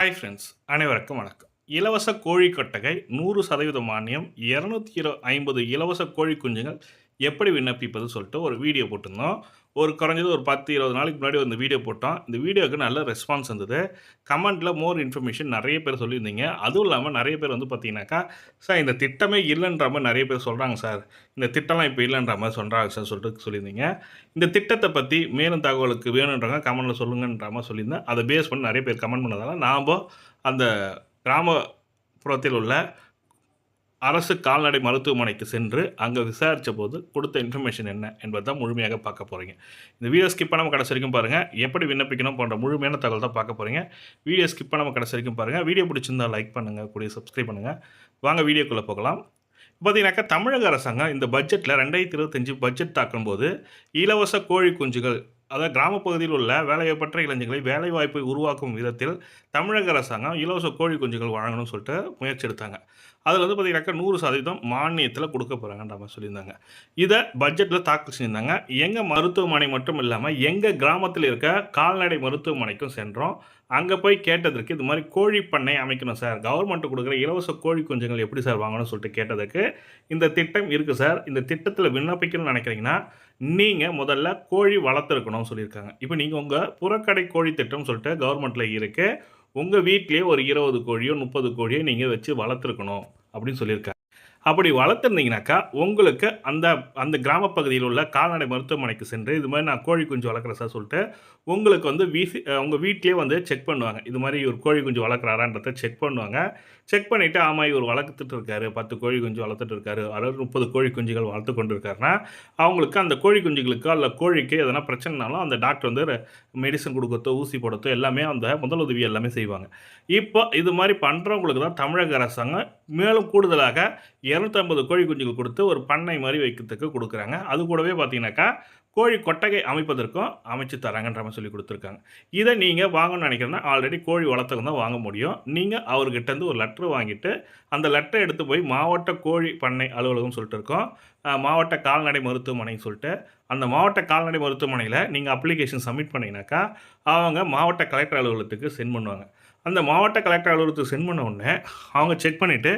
Hi friends அனைவருக்கும் வணக்கம். இலவச கோழி கொட்டகை நூறு சதவீத மானியம் இரநூத்தி இரு ஐம்பது இலவச கோழி குஞ்சுகள் எப்படி விண்ணப்பிப்பது சொல்லிட்டு ஒரு வீடியோ போட்டிருந்தோம். ஒரு குறைஞ்சது ஒரு பத்து இருபது நாளைக்கு முன்னாடி இந்த வீடியோ போட்டோம். இந்த வீடியோவுக்கு நல்ல ரெஸ்பான்ஸ் வந்தது கமெண்ட்டில் மோர் இன்ஃபர்மேஷன் நிறைய பேர் சொல்லியிருந்தீங்க. அதுவும் இல்லாமல் நிறைய பேர் வந்து பார்த்தீங்கன்னாக்கா சார் இந்த திட்டமே இல்லைன்ற மாதிரி நிறைய பேர் சொல்கிறாங்க சார். இந்த திட்டம்லாம் இப்போ இல்லைன்ற மாதிரி சொல்கிறாங்க சார் சொல்லிட்டு சொல்லியிருந்தீங்க. இந்த திட்டத்தை பற்றி மேலும் தகவலுக்கு வேணுன்றவங்க கமெண்ட்டில் சொல்லுங்கன்ற மாதிரி சொல்லியிருந்தேன். அதை பேஸ் பண்ணி நிறைய பேர் கமெண்ட் பண்ணதால் நாம் அந்த கிராமப்புறத்தில் உள்ள அரசு கால்நடை மருத்துவமனைக்கு சென்று அங்கே விசாரித்த போது கொடுத்த இன்ஃபர்மேஷன் என்ன என்பதை தான் முழுமையாக பார்க்க போகிறீங்க இந்த வீடியோ ஸ்கிப் பண்ணாமல் கடைசி வரைக்கும் பாருங்கள் எப்படி விண்ணப்பிக்கணும் போன்ற முழுமையான தகவல் தான் பார்க்க போகிறீங்க வீடியோ ஸ்கிப் பண்ணாமல் கடைசி வரைக்கும் பாருங்கள் வீடியோ பிடிச்சிருந்தால் லைக் பண்ணுங்கள் கூடிய சப்ஸ்கிரைப் பண்ணுங்கள் வாங்க வீடியோக்குள்ளே போகலாம். பார்த்தீங்கன்னாக்கா தமிழக அரசாங்கம் இந்த பட்ஜெட்டில் ரெண்டாயிரத்தி இருபத்தஞ்சி பட்ஜெட் தாக்கும்போது இலவச கோழி குஞ்சுகள் அதாவது கிராமப்பகுதியில் உள்ள வேலைவாய்ப்பற்ற இளைஞர்களை வேலைவாய்ப்பை உருவாக்கும் விதத்தில் தமிழக அரசாங்கம் இலவச கோழி குஞ்சுகள் வழங்கணும்னு சொல்லிட்டு முயற்சி எடுத்தாங்க. அதில் வந்து பார்த்தீங்கன்னாக்கா நூறு சதவீதம் மானியத்தில் கொடுக்க போகிறாங்கன்ற மாதிரி சொல்லியிருந்தாங்க. இதை பட்ஜெட்டில் தாக்கல் செஞ்சிருந்தாங்க. எங்கள் மருத்துவமனை மட்டும் இல்லாமல் எங்கள் கிராமத்தில் இருக்க கால்நடை மருத்துவமனைக்கும் சென்றோம். அங்கே போய் கேட்டதற்கு இது மாதிரி கோழி பண்ணை அமைக்கணும் சார். கவர்மெண்ட்டு கொடுக்குற இலவச கோழி குஞ்சுகள் எப்படி சார் வாங்கணும்னு சொல்லிட்டு கேட்டதுக்கு இந்த திட்டம் இருக்குது சார். இந்த திட்டத்தில் விண்ணப்பிக்கணும்னு நினைக்கிறீங்கன்னா நீங்கள் முதல்ல கோழி வளர்த்துருக்கணும்னு சொல்லியிருக்காங்க. இப்போ நீங்கள் உங்கள் புறக்கடை கோழி திட்டம்னு சொல்லிட்டு கவர்மெண்ட்டில் இருக்குது உங்கள் வீட்லேயே ஒரு இருபது கோழியோ முப்பது கோழியோ நீங்கள் வச்சு வளர்த்துருக்கணும் அப்படின்னு சொல்லியிருக்காங்க. அப்படி வளர்த்துருந்தீங்கனாக்கா உங்களுக்கு அந்த அந்த கிராமப்பகுதியில் உள்ள கால்நடை மருத்துவமனைக்கு சென்று இது மாதிரி நான் கோழி குஞ்சு வளர்க்குறேன் சார் சொல்லிட்டு உங்களுக்கு வந்து வீசி உங்கள் வீட்லேயே வந்து செக் பண்ணுவாங்க. இது மாதிரி ஒரு கோழி குஞ்சு வளர்க்குறாரான்றத செக் பண்ணுவாங்க. செக் பண்ணிவிட்டு ஆமாம் இவர் வளர்த்துட்டு இருக்காரு. பத்து கோழி குஞ்சு வளர்த்துட்டு இருக்காரு. அதாவது முப்பது கோழி குஞ்சுகள் வளர்த்து கொண்டு இருக்காருன்னா அவங்களுக்கு அந்த கோழி குஞ்சுகளுக்கு அல்ல கோழிக்கு எதனா பிரச்சனைனாலும் அந்த டாக்டர் வந்து மெடிசன் கொடுக்கறதோ ஊசி போடுறதோ எல்லாமே அந்த முதலுதவி எல்லாமே செய்வாங்க. இப்போ இது மாதிரி பண்ணுறவங்களுக்கு தான் தமிழக அரசாங்கம் மேலும் கூடுதலாக இரநூத்தம்பது கோழி குஞ்சுகள் கொடுத்து ஒரு பண்ணை மாதிரி வைக்கிறதுக்கு கொடுக்குறாங்க. அது கூடவே பார்த்தீங்கன்னாக்கா கோழி கொட்டகை அமைப்பதற்கும் அமைச்சு தராங்கன்ற மாதிரி சொல்லி கொடுத்துருக்காங்க. இதை நீங்கள் வாங்கணும்னு நினைக்கிறேன்னா ஆல்ரெடி கோழி வளர்த்தகம் தான் வாங்க முடியும். நீங்கள் அவர்கிட்டருந்து ஒரு லெட்ரு வாங்கிட்டு அந்த லெட்டரை எடுத்து போய் மாவட்ட கோழி பண்ணை அலுவலகம் சொல்லிட்டு இருக்கோம். மாவட்ட கால்நடை மருத்துவமனைன்னு சொல்லிட்டு அந்த மாவட்ட கால்நடை மருத்துவமனையில் நீங்கள் அப்ளிகேஷன் சப்மிட் பண்ணிங்கனாக்கா அவங்க மாவட்ட கலெக்டர் அலுவலகத்துக்கு சென்ட் பண்ணுவாங்க. அந்த மாவட்ட கலெக்டர் அலுவலகத்துக்கு சென்ட் பண்ண உடனே அவங்க செக் பண்ணிவிட்டு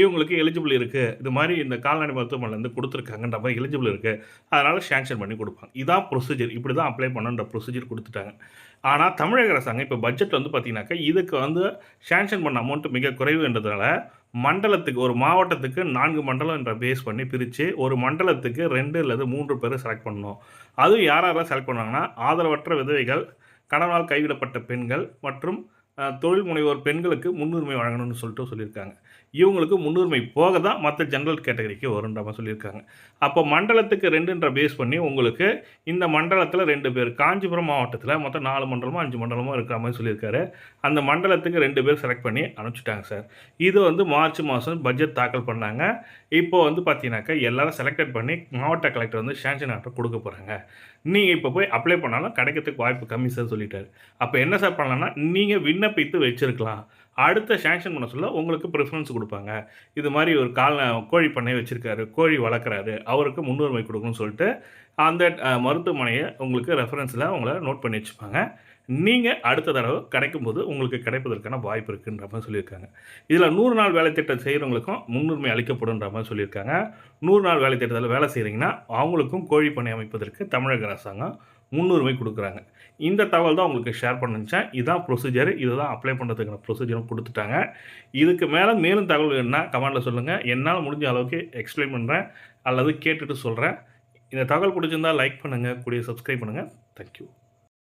இவங்களுக்கு எலிஜிபிள் இருக்குது இது மாதிரி இந்த கால்நடை மருத்துவமனையிலேருந்து கொடுத்துருக்காங்கன்ற மாதிரி எலிஜிபிள் இருக்குது அதனால் சேங்ஷன் பண்ணி கொடுப்பாங்க. இதான் ப்ரொசீஜர் இப்படி தான் அப்ளை பண்ணுன்ற ப்ரொசீஜர் கொடுத்துட்டாங்க. ஆனால் தமிழக அரசாங்கம் இப்போ பட்ஜெட் வந்து பார்த்திங்கனாக்கா இதுக்கு வந்து சேங்ஷன் பண்ண அமௌண்ட் மிக குறைவுன்றதுனால மண்டலத்துக்கு ஒரு மாவட்டத்துக்கு நான்கு மண்டலம் என்ற பேஸ் பண்ணி பிரித்து ஒரு மண்டலத்துக்கு ரெண்டு அல்லது மூன்று பேர் செலக்ட் பண்ணணும். அதுவும் யார் யாரெல்லாம் செலக்ட் பண்ணுவாங்கன்னா ஆதரவற்ற விதவைகள் கணவனால் கைவிடப்பட்ட பெண்கள் மற்றும் தொழில் முனைவோர் பெண்களுக்கு முன்னுரிமை வழங்கணும்னு சொல்லிட்டு சொல்லியிருக்காங்க. இவங்களுக்கு முன்னுரிமை போக தான் மற்ற ஜென்ரல் கேட்டகரிக்கு வருன்ற மாதிரி சொல்லியிருக்காங்க. அப்போ மண்டலத்துக்கு ரெண்டுன்ற பேஸ் பண்ணி உங்களுக்கு இந்த மண்டலத்தில் ரெண்டு பேர் காஞ்சிபுரம் மாவட்டத்தில் மொத்தம் நாலு மண்டலமும் அஞ்சு மண்டலமும் இருக்கிற மாதிரி சொல்லியிருக்காரு. அந்த மண்டலத்துக்கு ரெண்டு பேர் செலக்ட் பண்ணி அனுப்பிச்சிட்டாங்க சார். இது வந்து மார்ச் மாதம் பட்ஜெட் தாக்கல் பண்ணாங்க. இப்போ வந்து பார்த்தீங்கன்னாக்கா எல்லோரும் செலக்டட் பண்ணி மாவட்ட கலெக்டர் வந்து சேங்ஷன் ஆர்டர் கொடுக்க போகிறாங்க நீங்கள் இப்போ போய் அப்ளை பண்ணாலும் கிடைக்கிறதுக்கு வாய்ப்பு கம்மி சார் சொல்லிட்டாரு. அப்போ என்ன சார் பண்ணலாம்னா நீங்கள் விண்ணப்பித்து வச்சுருக்கலாம். அடுத்த சேங்ஷன் பண்ண சொல்ல உங்களுக்கு ப்ரிஃபரன்ஸ் கொடுப்பாங்க. இது மாதிரி ஒரு கால் கோழி பண்ணை வச்சுருக்காரு கோழி வளர்க்குறாரு அவருக்கு முன்னுரிமை கொடுக்கணும்னு சொல்லிட்டு அந்த மருத்துவமனையை உங்களுக்கு ரெஃபரன்ஸில் உங்களை நோட் பண்ணி வச்சுப்பாங்க. நீங்கள் அடுத்த தடவை கிடைக்கும்போது உங்களுக்கு கிடைப்பதற்கான வாய்ப்பு இருக்குன்ற மாதிரி சொல்லியிருக்காங்க. இதில் நூறு நாள் வேலை திட்டம் செய்கிறவங்களுக்கும் முன்னுரிமை அளிக்கப்படும்ன்ற மாதிரி சொல்லியிருக்காங்க. நூறு நாள் வேலை திட்டத்தில் வேலை செய்கிறீங்கன்னா அவங்களுக்கும் கோழி பண்ணை அமைப்பதற்கு தமிழக அரசாங்கம் முன்னுரிமை கொடுக்குறாங்க. இந்த தகவல் தான் உங்களுக்கு ஷேர் பண்ணிச்சேன் இதுதான் ப்ரொசீஜர் இதுதான் அப்ளை பண்ணுறதுக்கான ப்ரொசீஜரும் கொடுத்துட்டாங்க. இதுக்கு மேலே மேலும் தகவல் என்ன கமெண்டில் சொல்லுங்கள் என்னால் முடிஞ்ச அளவுக்கு எக்ஸ்பிளைன் பண்ணுறேன் அல்லது கேட்டுட்டு சொல்கிறேன் இந்த தகவல் பிடிச்சிருந்தால் லைக் பண்ணுங்கள் கூடிய சப்ஸ்கிரைப் பண்ணுங்கள் தேங்க்யூ